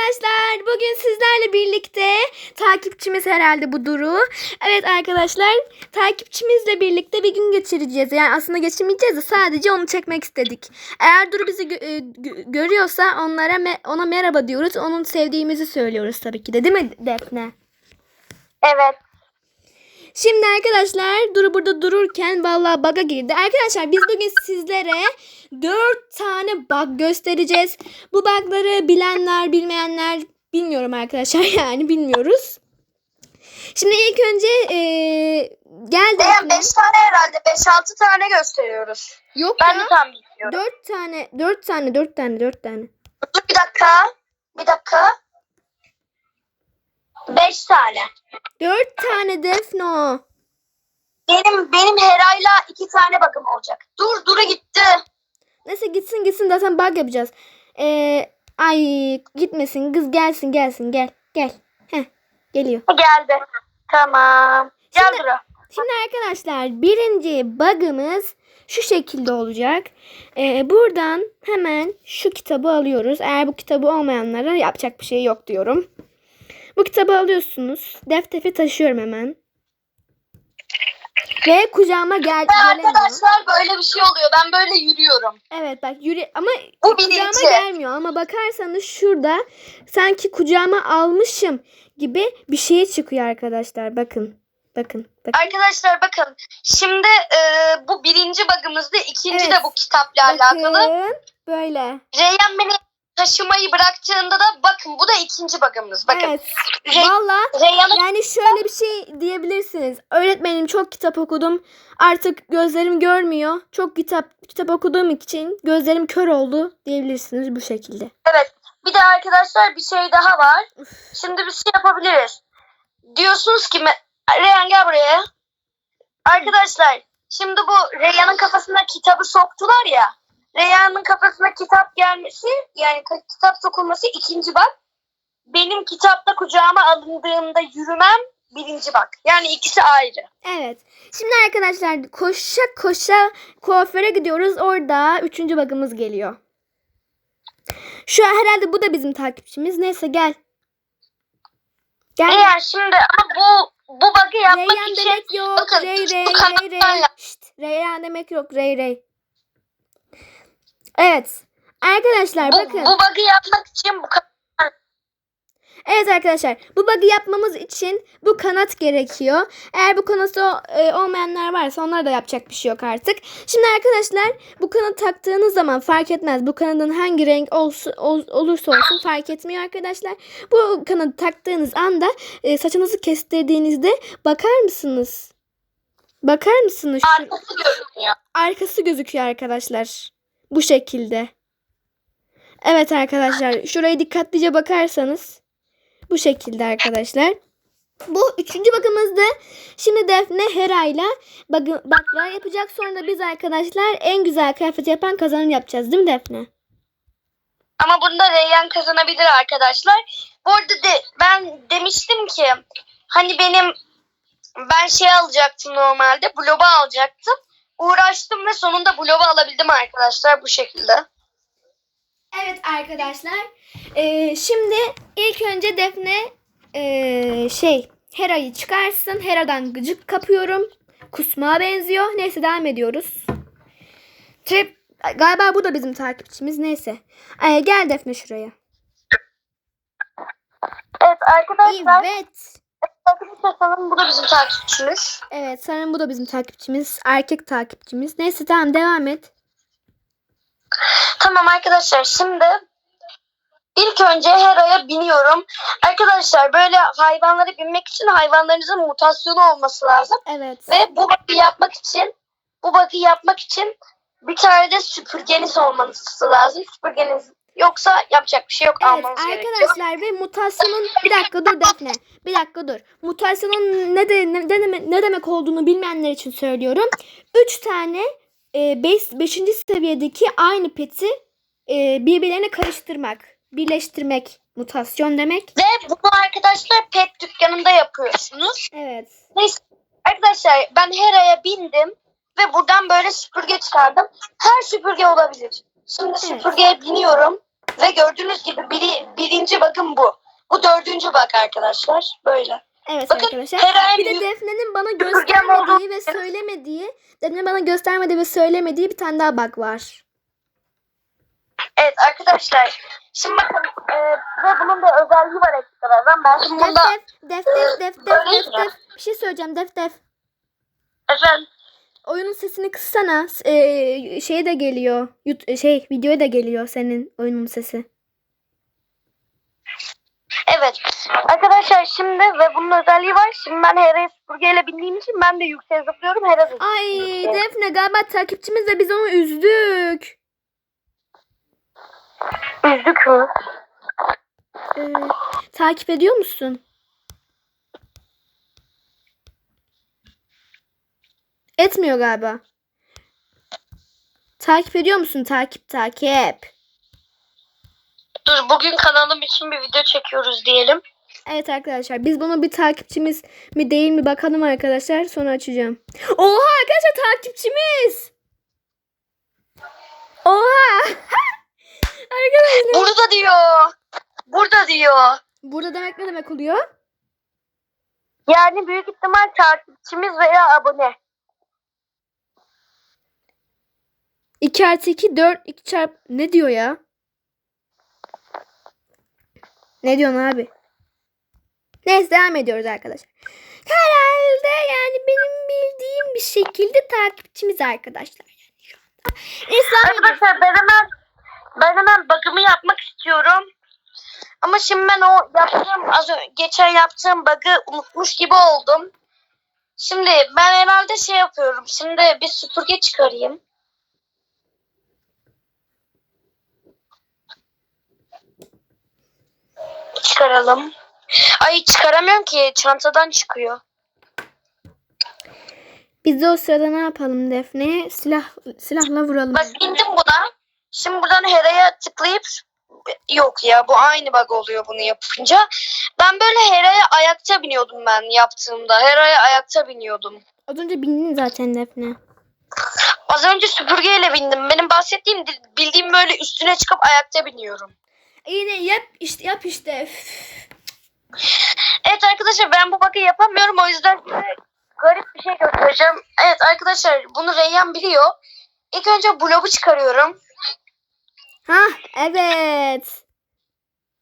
arkadaşlar. Bugün sizlerle birlikte takipçimiz herhalde bu Duru. Evet arkadaşlar takipçimizle birlikte bir gün geçireceğiz. Yani aslında geçirmeyeceğiz de sadece onu çekmek istedik. Eğer Duru bizi gö- e, gö- görüyorsa onlara me- ona merhaba diyoruz. Onun sevdiğimizi söylüyoruz tabii ki de değil mi Defne? Evet. Şimdi arkadaşlar Duru burada dururken vallahi bug'a girdi. Arkadaşlar biz bugün sizlere 4 tane bug göstereceğiz. Bu bug'ları bilenler bilmeyenler bilmiyorum arkadaşlar yani bilmiyoruz. Şimdi ilk önce eee gel Beyan Defne. 5 tane herhalde 5-6 tane gösteriyoruz. Yok Ben de ya. tam bilmiyorum. 4 tane 4 tane 4 tane 4 tane. Dur bir dakika. Bir dakika. 5 tane. 4 tane Defne o. Benim benim Hera'yla 2 tane bakım olacak. Dur dura gitti. Neyse gitsin gitsin zaten bug yapacağız. Eee ay gitmesin kız gelsin gelsin gel gel. Heh geliyor. Geldi. Tamam. Gel Şimdi- Dura. Şimdi arkadaşlar birinci bug'ımız şu şekilde olacak. Ee, buradan hemen şu kitabı alıyoruz. Eğer bu kitabı olmayanlara yapacak bir şey yok diyorum. Bu kitabı alıyorsunuz. Defteri taşıyorum hemen. Ve kucağıma gel Ve gelemiyor. arkadaşlar böyle bir şey oluyor. Ben böyle yürüyorum. Evet bak yürü ama Bu kucağıma birinci. gelmiyor ama bakarsanız şurada sanki kucağıma almışım gibi bir şey çıkıyor arkadaşlar. Bakın. Bakın. Bakın. Arkadaşlar bakın. Şimdi e, bu birinci bug'ımızdı. İkinci Evet. de bu kitapla alakalı. Bakın. Böyle. Reyhan beni taşımayı bıraktığında da bakın bu da ikinci bug'ımız. Bakın. Evet. Re- Valla Reyhan'ın yani şöyle bir şey diyebilirsiniz. Öğretmenim çok kitap okudum. Artık gözlerim görmüyor. Çok kitap kitap okuduğum için gözlerim kör oldu diyebilirsiniz bu şekilde. Evet. Bir de arkadaşlar bir şey daha var. Şimdi bir şey yapabiliriz. Diyorsunuz ki Reyhan gel buraya. Arkadaşlar şimdi bu Reyhan'ın kafasına kitabı soktular ya. Reyhan'ın kafasına kitap gelmesi yani kitap sokulması ikinci bak. Benim kitapta kucağıma alındığında yürümem birinci bak. Yani ikisi ayrı. Evet. Şimdi arkadaşlar koşa koşa kuaföre gidiyoruz. Orada üçüncü bagımız geliyor. Şu an herhalde bu da bizim takipçimiz. Neyse gel. Gel. Reyhan şimdi ama bu bu bug'ı yapmak Reyhan için demek yok. bakın, Rey rey rey rey. Şşt, Reyhan demek yok. Rey rey. Evet. Arkadaşlar bu, bakın. bu bug'ı yapmak için bu kadar Evet arkadaşlar bu bug'ı yapmamız için bu kanat gerekiyor. Eğer bu kanatı e, olmayanlar varsa onlar da yapacak bir şey yok artık. Şimdi arkadaşlar bu kanat taktığınız zaman fark etmez. Bu kanadın hangi renk olsa, ol- olursa olsun fark etmiyor arkadaşlar. Bu kanadı taktığınız anda e, saçınızı kestirdiğinizde bakar mısınız? Bakar mısınız? Şu- arkası görünüyor. arkası gözüküyor arkadaşlar. Bu şekilde. Evet arkadaşlar şuraya dikkatlice bakarsanız bu şekilde arkadaşlar. Bu üçüncü bakımızdı. Şimdi Defne Hera'yla bakı- baklar yapacak. Sonra da biz arkadaşlar en güzel kıyafet yapan kazanır yapacağız değil mi Defne? Ama bunda Reyyan kazanabilir arkadaşlar. Bu arada de, ben demiştim ki hani benim ben şey alacaktım normalde. Bloba alacaktım. Uğraştım ve sonunda bloba alabildim arkadaşlar bu şekilde. Evet arkadaşlar. Ee, şimdi ilk önce Defne ee, şey Hera'yı çıkarsın. Hera'dan gıcık kapıyorum. Kusmağa benziyor. Neyse devam ediyoruz. Trip galiba bu da bizim takipçimiz. Neyse. Ee, gel Defne şuraya. Evet arkadaşlar. Evet. Arkadaşlar sanırım bu da bizim takipçimiz. Evet sanırım bu da bizim takipçimiz. Erkek takipçimiz. Neyse tamam devam et. Tamam arkadaşlar şimdi ilk önce Hera'ya biniyorum. Arkadaşlar böyle hayvanlara binmek için hayvanlarınızın mutasyonu olması lazım. Evet. Ve bu bug'ı yapmak için bu bug'ı yapmak için bir tane de süpürgeniz olması lazım. Süpürgeniz yoksa yapacak bir şey yok Evet almanız gerekiyor. arkadaşlar ve mutasyonun bir dakika dur Defne. Bir dakika dur. Mutasyonun ne de ne, ne, demek, ne demek olduğunu bilmeyenler için söylüyorum. 3 tane 5 5. seviyedeki aynı peti e, birbirlerine karıştırmak, birleştirmek mutasyon demek. Ve bunu arkadaşlar pet dükkanında yapıyorsunuz. Evet. Neyse arkadaşlar ben Hera'ya bindim ve buradan böyle süpürge çıkardım. Her süpürge olabilir. Şimdi süpürgeye biniyorum ve gördüğünüz gibi biri, birinci bakın bu. Bu dördüncü bug arkadaşlar. Böyle. Evet Bakın, arkadaşlar. herhangi Bir de Defne'nin bana göstermediği ve söylemediği, Defne bana göstermediği ve söylemediği bir tane daha bug var. Evet arkadaşlar. Şimdi bakın e, ve bunun da özelliği var ekstradan. Ben şimdi Def bunda def, def def, def def, def ya. def. Bir şey söyleyeceğim def def. efendim Oyunun sesini kıssana. Ee, şeye de geliyor. Yut- şey videoya da geliyor senin oyunun sesi. Evet. Arkadaşlar şimdi ve bunun özelliği var. Şimdi ben Hera'ya süpürgeyle bindiğim için ben de yükseğe zıplıyorum. Hera Ay. Defne galiba takipçimiz de biz onu üzdük. Üzdük mü? Ee, takip ediyor musun? Etmiyor galiba. Takip ediyor musun? Takip takip. Dur bugün kanalım için bir video çekiyoruz diyelim. Evet arkadaşlar biz bunu bir takipçimiz mi değil mi bakalım arkadaşlar sonra açacağım. Oha arkadaşlar takipçimiz. Oha. arkadaşlar. Burada diyor. Burada diyor. Burada demek ne demek oluyor? Yani büyük ihtimal takipçimiz veya abone. 2 artı 2 4 2 çarp ne diyor ya? Ne diyorsun abi? Neyse devam ediyoruz arkadaşlar. Herhalde yani benim bildiğim bir şekilde takipçimiz arkadaşlar. Yani şu anda. Arkadaşlar ben hemen ben hemen bakımı yapmak istiyorum. Ama şimdi ben o yaptığım az önce geçen yaptığım bug'ı unutmuş gibi oldum. Şimdi ben herhalde şey yapıyorum. Şimdi bir süpürge çıkarayım. Çıkaralım. Ay çıkaramıyorum ki çantadan çıkıyor. Biz de o sırada ne yapalım Defne? Silah silahla vuralım. Bak indim buna. Şimdi buradan Hera'ya tıklayıp yok ya bu aynı bug oluyor bunu yapınca. Ben böyle Hera'ya ayakta biniyordum ben yaptığımda. Hera'ya ayakta biniyordum. Az önce bindin zaten Defne. Az önce süpürgeyle bindim. Benim bahsettiğim bildiğim böyle üstüne çıkıp ayakta biniyorum. Yine yap işte yap işte. Evet arkadaşlar ben bu bug'ı yapamıyorum o yüzden garip bir şey göstereceğim. Evet arkadaşlar bunu Reyyan biliyor. İlk önce blobu çıkarıyorum. Ha evet.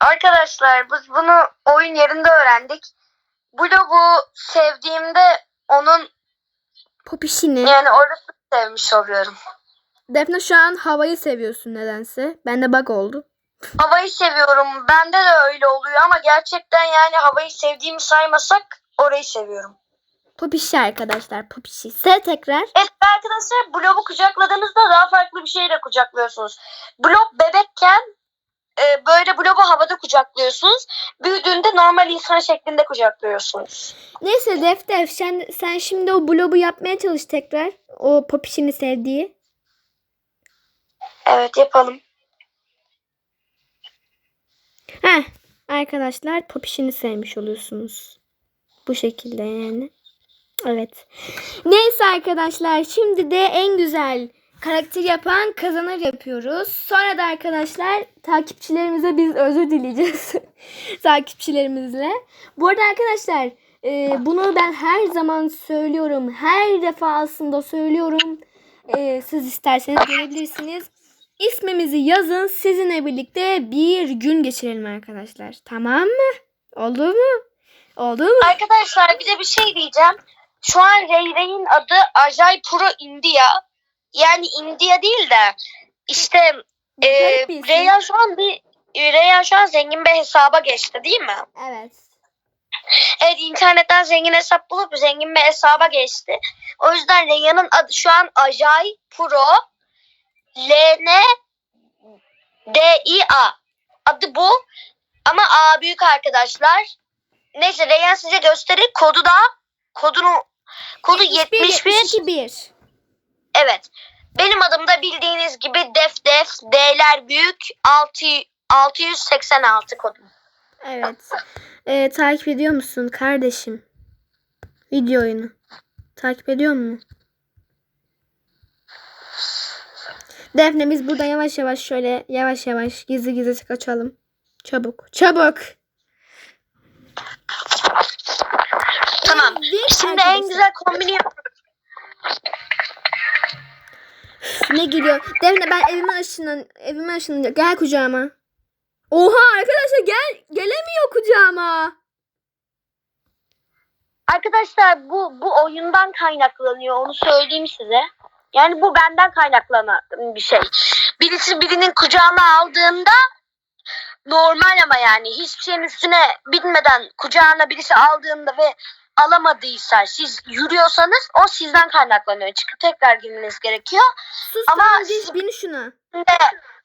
Arkadaşlar biz bunu oyun yerinde öğrendik. Blobu sevdiğimde onun Popişini. yani orası sevmiş oluyorum. Defne şu an havayı seviyorsun nedense. Bende bug oldu. Havayı seviyorum. Bende de öyle oluyor ama gerçekten yani havayı sevdiğimi saymasak orayı seviyorum. Popişi arkadaşlar popişi. Sev tekrar. Evet arkadaşlar blobu kucakladığınızda daha farklı bir şeyle kucaklıyorsunuz. Blob bebekken e, böyle blobu havada kucaklıyorsunuz. Büyüdüğünde normal insan şeklinde kucaklıyorsunuz. Neyse Def Def sen, sen şimdi o blobu yapmaya çalış tekrar. O popişini sevdiği. Evet yapalım. Heh arkadaşlar popişini sevmiş oluyorsunuz. Bu şekilde yani. Evet. Neyse arkadaşlar şimdi de en güzel karakter yapan kazanır yapıyoruz. Sonra da arkadaşlar takipçilerimize biz özür dileyeceğiz. takipçilerimizle. Bu arada arkadaşlar e, bunu ben her zaman söylüyorum. Her defasında söylüyorum. E, siz isterseniz görebilirsiniz. İsmimizi yazın. Sizinle birlikte bir gün geçirelim arkadaşlar. Tamam mı? Oldu mu? Oldu mu? Arkadaşlar bir de bir şey diyeceğim. Şu an Ray Ray'in adı Ajay Pro India. Yani India değil de işte e, Garip bir isim. Reyhan şu an bir Reyhan şu an zengin bir hesaba geçti değil mi? Evet. Evet internetten zengin hesap bulup zengin bir hesaba geçti. O yüzden Reyhan'ın adı şu an Ajay Pro LN DIA. Adı bu. Ama A büyük arkadaşlar. Neyse Reyhan size gösterir. Kodu da kodunu kodu 71. 71. Evet. Benim adım da bildiğiniz gibi Def Def D'ler büyük 6 686 kodum. Evet. Ee, takip ediyor musun kardeşim? Video oyunu. Takip ediyor mu? Defne biz buradan yavaş yavaş şöyle yavaş yavaş gizli gizli kaçalım. Çabuk. Çabuk. Tamam. Şimdi en güzel kombini Ne geliyor? Defne ben evime ışınlan evime ışınlanacak. Gel kucağıma. Oha arkadaşlar gel gelemiyor kucağıma. Arkadaşlar bu bu oyundan kaynaklanıyor onu söyleyeyim size. Yani bu benden kaynaklanan bir şey. Birisi birinin kucağına aldığında normal ama yani hiçbir şeyin üstüne binmeden kucağına birisi aldığında ve alamadıysa siz yürüyorsanız o sizden kaynaklanıyor. Çıkıp tekrar girmeniz gerekiyor. Sus Ama tamam siz- bin, şuna.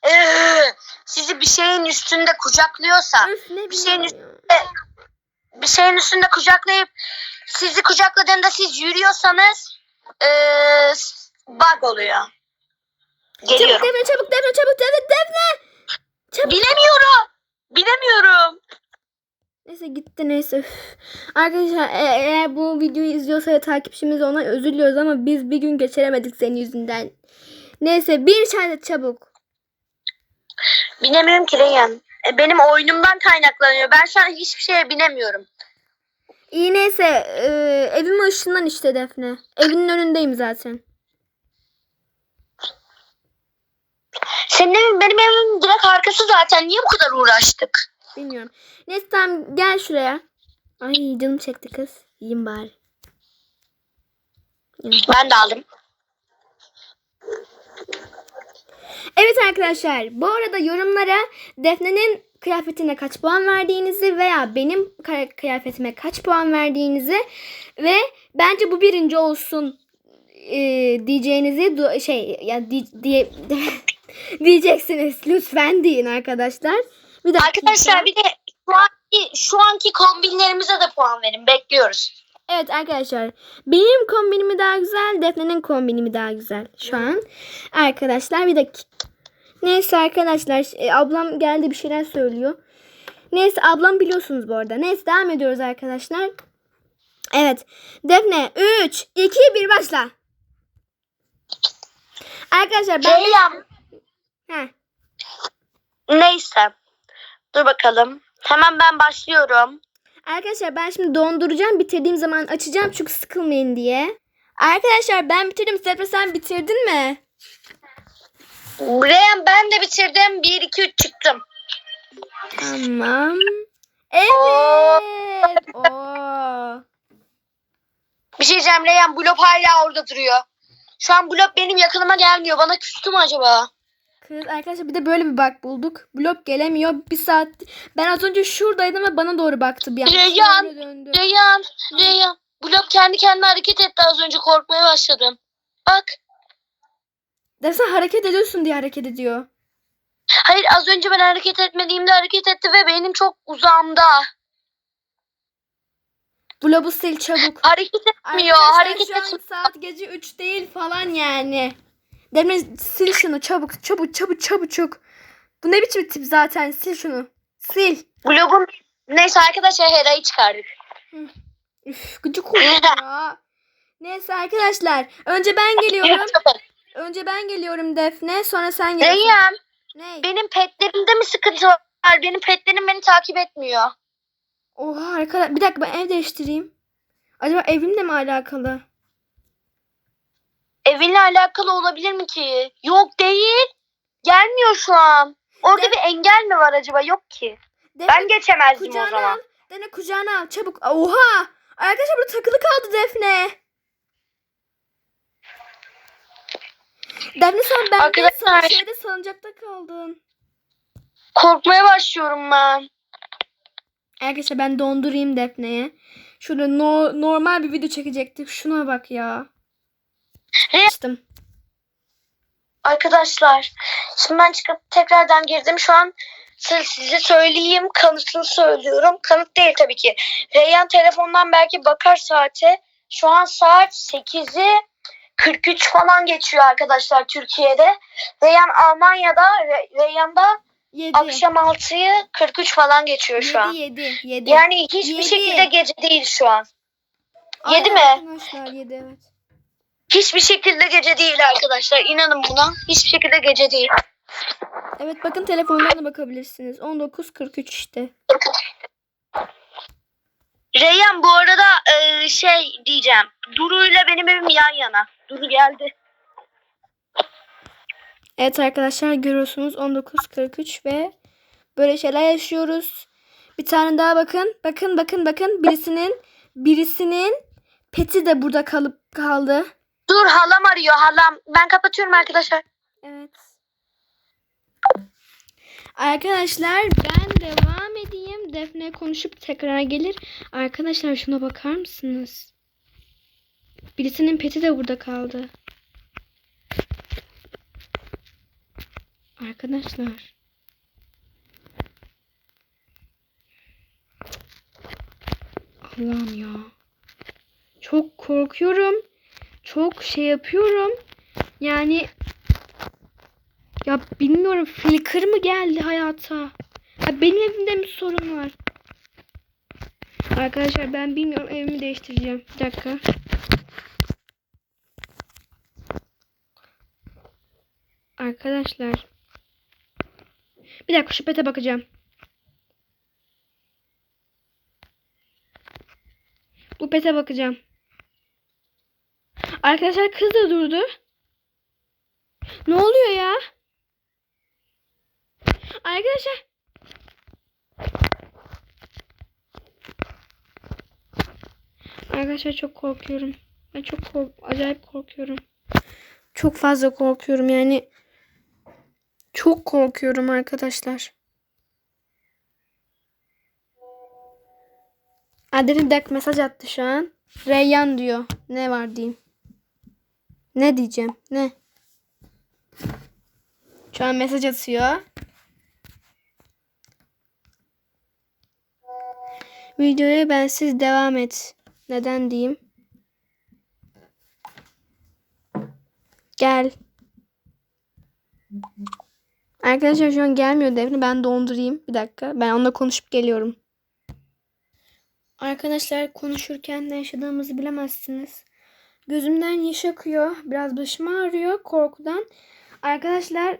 Eee, sizi bir şeyin üstünde kucaklıyorsa Öf bir şeyin bileyim. bir şeyin üstünde kucaklayıp sizi kucakladığında siz yürüyorsanız eee bug oluyor. Çabuk Geliyorum. Defne çabuk Defne çabuk Defne Defne. Çabuk. Bilemiyorum. Bilemiyorum. Neyse gitti neyse. Üf. Arkadaşlar e- eğer bu videoyu izliyorsa ve takipçimiz ona özür diliyoruz ama biz bir gün geçiremedik senin yüzünden. Neyse bir işaret çabuk. Bilemiyorum ki Reyhan. E, Benim oyunumdan kaynaklanıyor. Ben şu an hiçbir şeye binemiyorum. İyi neyse e, evime ışınlan işte Defne. Evinin önündeyim zaten. Senin evin benim evimin direkt arkası zaten. Niye bu kadar uğraştık? Bilmiyorum. Neyse tamam gel şuraya. Ay canım çekti kız. Yiyeyim bari. Ben de aldım. Evet arkadaşlar bu arada yorumlara Defne'nin kıyafetine kaç puan verdiğinizi veya benim kıyafetime kaç puan verdiğinizi ve bence bu birinci olsun e, diyeceğinizi şey ya di- diye diyeceksiniz lütfen deyin arkadaşlar. Bir dakika. Arkadaşlar bir de şu anki, şu anki kombinlerimize de puan verin. Bekliyoruz. Evet arkadaşlar benim kombinimi daha güzel Defne'nin kombinimi daha güzel şu an. Arkadaşlar bir dakika. Neyse arkadaşlar e, ablam geldi bir şeyler söylüyor. Neyse ablam biliyorsunuz bu arada. Neyse devam ediyoruz arkadaşlar. Evet. Defne 3, 2, 1 başla. Arkadaşlar ben... Reyhan Heh. neyse. Dur bakalım. Hemen ben başlıyorum. Arkadaşlar ben şimdi donduracağım. Bitirdiğim zaman açacağım çünkü sıkılmayın diye. Arkadaşlar ben bitirdim. Sefer sen bitirdin mi? Reyhan ben de bitirdim. 1, 2, 3 çıktım. Tamam. Evet. Oo. Bir şey diyeceğim Reyhan blok hala orada duruyor. Şu an blok benim yakınıma gelmiyor. Bana küstü mü acaba? Kız arkadaşlar bir de böyle bir bak bulduk. Blok gelemiyor. Bir saat. Ben az önce şuradaydım ve bana doğru baktı bir an. Reyhan. Reyhan, Reyhan. Blok kendi kendine hareket etti az önce korkmaya başladım. Bak. Dersen hareket ediyorsun diye hareket ediyor. Hayır az önce ben hareket etmediğimde hareket etti ve benim çok uzağımda. Blob'u sil çabuk. Hareket etmiyor. Arkadaşlar hareket şu an etmiyor. saat gece 3 değil falan yani. Demir sil şunu çabuk çabuk çabuk çabuk çabuk. Bu ne biçim tip zaten sil şunu. Sil. Blogun neyse arkadaşlar Hera'yı çıkardık. Üf gıcık ya. Neyse arkadaşlar. Önce ben geliyorum. Önce ben geliyorum Defne. Sonra sen geliyorsun. Reyhan Ne? benim petlerimde mi sıkıntı var? Benim petlerim beni takip etmiyor. Oha arkadaş. Bir dakika ben ev değiştireyim. Acaba evimle mi alakalı? Evinle alakalı olabilir mi ki? Yok değil. Gelmiyor şu an. Orada De- bir engel mi var acaba? Yok ki. Defne Ben geçemezdim o kucağına zaman. al. Defne kucağına al. Çabuk. Oha. Arkadaşlar burada takılı kaldı Defne. Defne sen bende Arkadaşlar- şeyde salıncakta kaldın. Korkmaya başlıyorum ben. Arkadaşlar ben dondurayım Defne'ye. Şurada no- normal bir video çekecektik. Şuna bak ya. Açtım. Arkadaşlar şimdi ben çıkıp tekrardan girdim. Şu an size söyleyeyim kanıtını söylüyorum. Kanıt değil tabii ki. Reyhan telefondan belki bakar saate. Şu an saat 8'i 43 falan geçiyor arkadaşlar Türkiye'de. Reyhan Almanya'da, Re- Reyhan'da 7. akşam 6'yı 43 falan geçiyor şu an. 7 7 7. Yani hiçbir Yedi. şekilde gece değil şu an. yedi mi? Arkadaşlar 7 evet. Hiçbir şekilde gece değil arkadaşlar. İnanın buna. Hiçbir şekilde gece değil. Evet bakın telefondan da bakabilirsiniz. 19.43 işte. Reyhan bu arada e, şey diyeceğim. Duru ile benim evim yan yana. Duru geldi. Evet arkadaşlar görüyorsunuz 19.43 ve böyle şeyler yaşıyoruz. Bir tane daha bakın. Bakın bakın bakın birisinin birisinin peti de burada kalıp kaldı. Dur halam arıyor halam. Ben kapatıyorum arkadaşlar. Evet. Arkadaşlar ben devam edeyim. Defne konuşup tekrar gelir. Arkadaşlar şuna bakar mısınız? Birisinin peti de burada kaldı. Arkadaşlar. Allah'ım ya. Çok korkuyorum. Çok şey yapıyorum. Yani ya bilmiyorum flicker mı geldi hayata? Ha, benim evimde mi sorun var? Arkadaşlar ben bilmiyorum evimi değiştireceğim. Bir dakika. Arkadaşlar. Bir dakika şu pete bakacağım. Bu pete bakacağım. Arkadaşlar kız da durdu. Ne oluyor ya? Arkadaşlar. Arkadaşlar çok korkuyorum. Ben çok kork acayip korkuyorum. Çok fazla korkuyorum yani. Çok korkuyorum arkadaşlar. Adeli Dek mesaj attı şu an. Reyyan diyor. Ne var diyeyim. Ne diyeceğim? Ne? Şu an mesaj atıyor. Videoya bensiz devam et. Neden diyeyim? Gel. Arkadaşlar şu an gelmiyor Defne. Ben dondurayım. Bir dakika. Ben onunla konuşup geliyorum. Arkadaşlar konuşurken ne yaşadığımızı bilemezsiniz. Gözümden yaş akıyor. Biraz başım ağrıyor korkudan. Arkadaşlar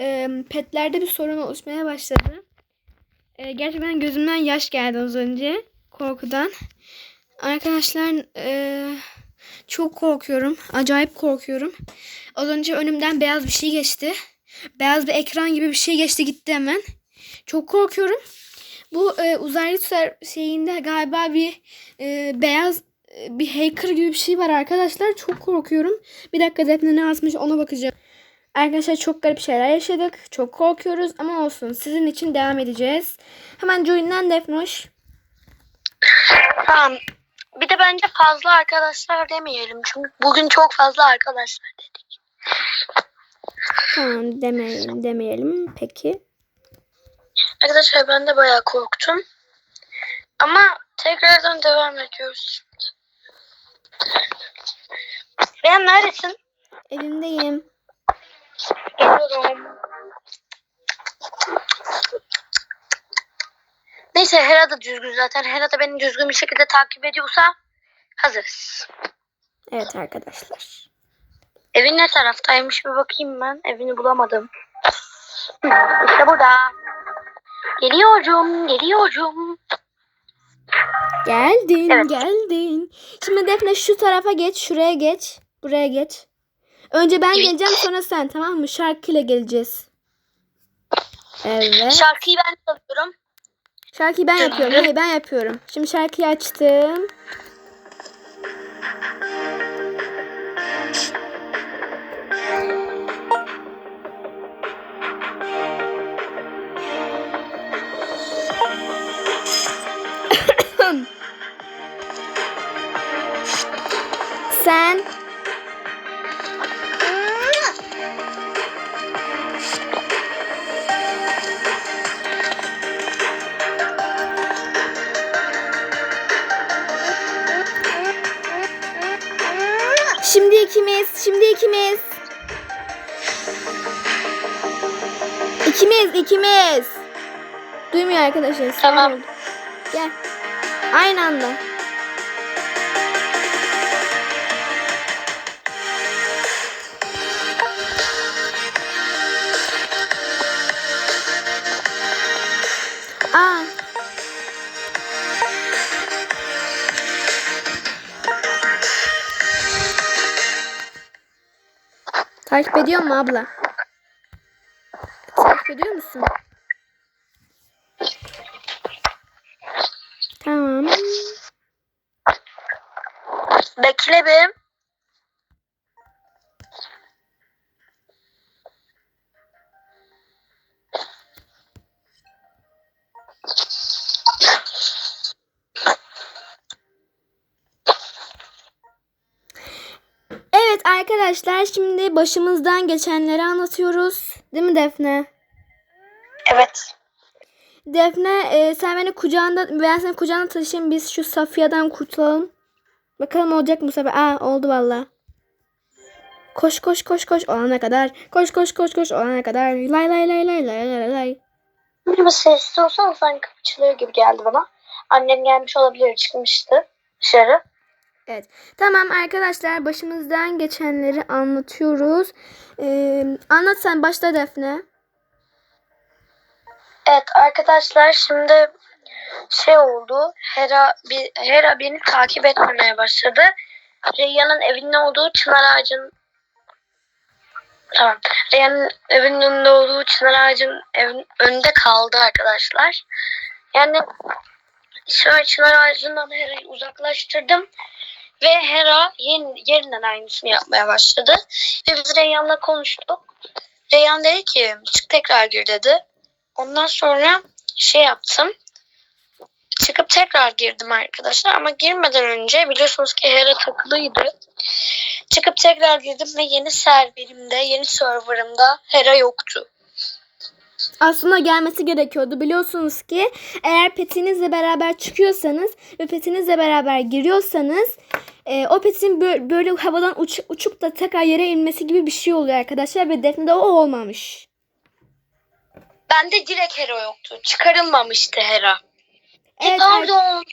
e, petlerde bir sorun oluşmaya başladı. E, gerçekten gözümden yaş geldi az önce korkudan. Arkadaşlar e, çok korkuyorum. Acayip korkuyorum. Az önce önümden beyaz bir şey geçti. Beyaz bir ekran gibi bir şey geçti gitti hemen. Çok korkuyorum. Bu e, uzaylı şeyinde galiba bir e, beyaz bir hacker gibi bir şey var arkadaşlar. Çok korkuyorum. Bir dakika Defne ne yazmış ona bakacağım. Arkadaşlar çok garip şeyler yaşadık. Çok korkuyoruz ama olsun. Sizin için devam edeceğiz. Hemen join'den Defnoş. Tamam. Bir de bence fazla arkadaşlar demeyelim. Çünkü bugün çok fazla arkadaşlar dedik. Tamam demeyelim, demeyelim. Peki. Arkadaşlar ben de bayağı korktum. Ama tekrardan devam ediyoruz. Ben neredesin? Evimdeyim. Geliyorum. Neyse Hera da düzgün zaten. Hera da beni düzgün bir şekilde takip ediyorsa hazırız. Evet arkadaşlar. Evin ne taraftaymış bir bakayım ben. Evini bulamadım. Hı, İşte burada. Geliyorum, geliyorum. Geldin, Evet. geldin. Şimdi Defne şu tarafa geç, şuraya geç. Buraya geç. Önce ben Evet. geleceğim sonra sen tamam mı? Şarkıyla geleceğiz. Evet. Şarkıyı ben çalıyorum. Şarkıyı ben yapıyorum. Hayır ben yapıyorum. Şimdi şarkıyı açtım. Sen Şimdi ikimiz, şimdi ikimiz. İkimiz, ikimiz. Duymuyor arkadaşlar. Tamam. Gel. Aynı anda. Aa. Takip ediyor mu abla? Takip ediyor musun? Tamam. Bekle bir. Arkadaşlar şimdi başımızdan geçenleri anlatıyoruz. Değil mi Defne? Evet. Defne e, sen beni kucağında ben seni kucağında taşıyayım biz şu Safiye'den kurtulalım. Bakalım olacak mı sefer? Aa oldu valla. Koş koş koş koş olana kadar. Koş koş koş koş olana kadar. Lay lay lay lay lay lay lay. Ama sessiz olsana sanki açılıyor gibi geldi bana. Annem gelmiş olabilir çıkmıştı dışarı. Tamam arkadaşlar başımızdan geçenleri anlatıyoruz. Ee, anlat sen başla Defne. Evet arkadaşlar şimdi şey oldu. Hera bir Hera beni takip etmemeye başladı. Reyhan'ın evinin olduğu çınar ağacın Tamam. Reyhan'ın evinin önünde olduğu çınar ağacın evin önünde kaldı arkadaşlar. Yani şöyle çınar ağacından Hera'yı uzaklaştırdım. Ve Hera yen- yeniden aynısını yapmaya başladı. Ve biz Reyhan'la konuştuk. Reyhan dedi ki çık tekrar gir dedi. Ondan sonra şey yaptım. Çıkıp tekrar girdim arkadaşlar ama girmeden önce biliyorsunuz ki Hera takılıydı. Çıkıp tekrar girdim ve yeni serverimde, yeni serverımda Hera yoktu. Aslında gelmesi gerekiyordu. Biliyorsunuz ki eğer petinizle beraber çıkıyorsanız ve petinizle beraber giriyorsanız e, o petin bö- böyle havadan uç- uçup da tekrar yere inmesi gibi bir şey oluyor arkadaşlar ve Defne'de o olmamış. Bende direkt Hera yoktu. Çıkarılmamıştı Hera. E, Evet, pardon.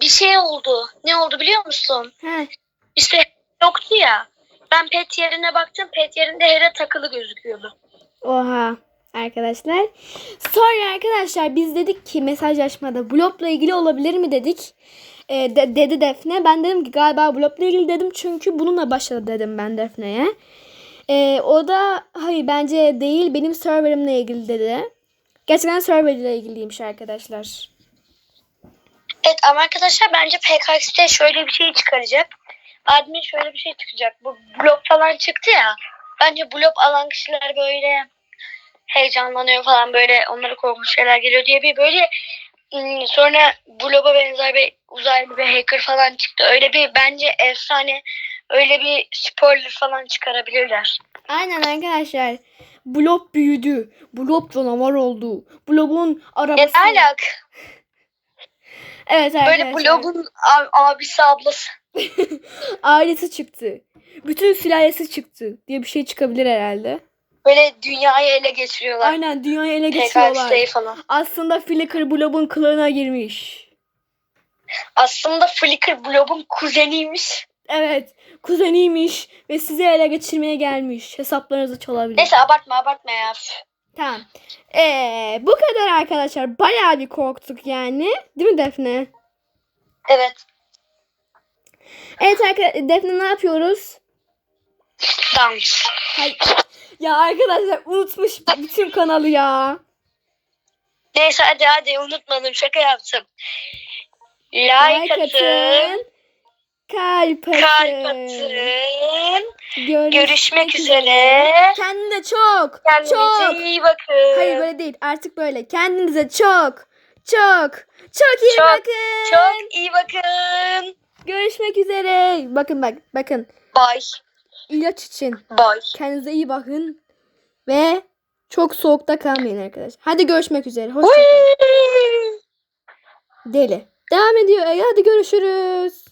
Bir şey oldu. Ne oldu biliyor musun? He, İşte yoktu ya. Ben pet yerine baktım. Pet yerinde Hera takılı gözüküyordu. Oha arkadaşlar. Sonra arkadaşlar biz dedik ki mesajlaşmada blokla ilgili olabilir mi dedik. E, de- dedi Defne. Ben dedim ki galiba blokla ilgili dedim çünkü bununla başladı dedim ben Defne'ye. E, o da hayır bence değil benim serverimle ilgili dedi. Gerçekten serverle ilgiliymiş arkadaşlar. Evet ama arkadaşlar bence PKX'de şöyle bir şey çıkaracak. Admin şöyle bir şey çıkacak. Bu blok falan çıktı ya. Bence blok alan kişiler böyle heyecanlanıyor falan böyle onlara korkunç şeyler geliyor diye bir böyle ım, sonra bloba benzer bir uzaylı bir hacker falan çıktı. Öyle bir bence efsane öyle bir spoiler falan çıkarabilirler. Aynen arkadaşlar. Blok büyüdü. Blok canavar oldu. Blob'un arabası. ne alaka? Evet arkadaşlar. Böyle blobun ab- abisi ablası. Ailesi çıktı. Bütün sülalesi çıktı diye bir şey çıkabilir herhalde. Böyle dünyayı ele geçiriyorlar. Aynen dünyayı ele geçiriyorlar. PKX'deyi falan. Aslında Flicker Blob'un kılığına girmiş. Aslında Flicker Blob'un kuzeniymiş. Evet kuzeniymiş ve sizi ele geçirmeye gelmiş. Hesaplarınızı çalabilir. Neyse abartma abartma ya. Tamam. Ee, bu kadar arkadaşlar. Bayağı bir korktuk yani. Değil mi Defne? Evet. Evet arkadaşlar Defne ne yapıyoruz? Dans. Hay- ya arkadaşlar unutmuş bütün kanalı ya. Neyse hadi hadi unutmadım şaka yaptım. Like, Like atın. Kalp atın. Kalp atın. Görüşmek, Görüşmek üzere. Kendinize çok Kendinize çok. iyi bakın. Hayır böyle değil artık böyle. Kendinize çok çok çok iyi Çok, bakın. Çok iyi bakın. Görüşmek üzere. Bakın bak bakın. Bye. İlaç için Bye. kendinize iyi bakın. Ve çok soğukta kalmayın arkadaşlar. Hadi görüşmek üzere. Hoşçakalın. Deli. Devam ediyor. E, Hadi görüşürüz.